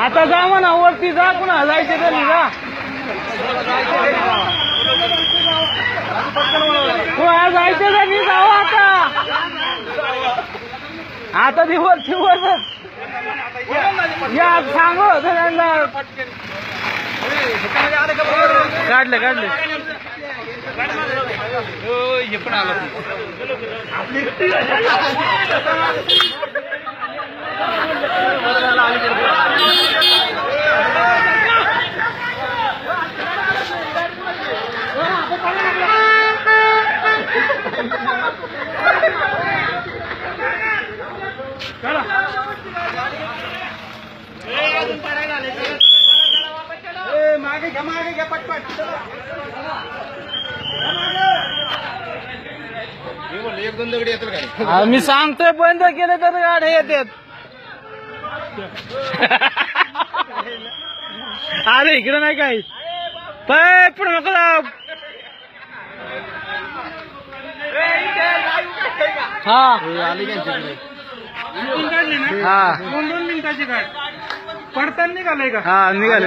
आता जा म्हणा वरती जा पुन्हा जायचे तरी जा जायचे तरी जाऊ आता. आता ती वरती वर या सांगू सगळ्यांना काढले काढले. हे पण आलं. मागे घ्या मागे घ्या पटपट. मी म्हणलं एक दोन दगडी येतील काय? मी सांगतोय बंद केलं तर गाड्या येतात. अरे इकडे नाही काय पाय पुढे नको. हा. आली त्यांच्याकडे हा. दोन दोन मिनिटाची गाड पडताना निघालंय का? हा निघाले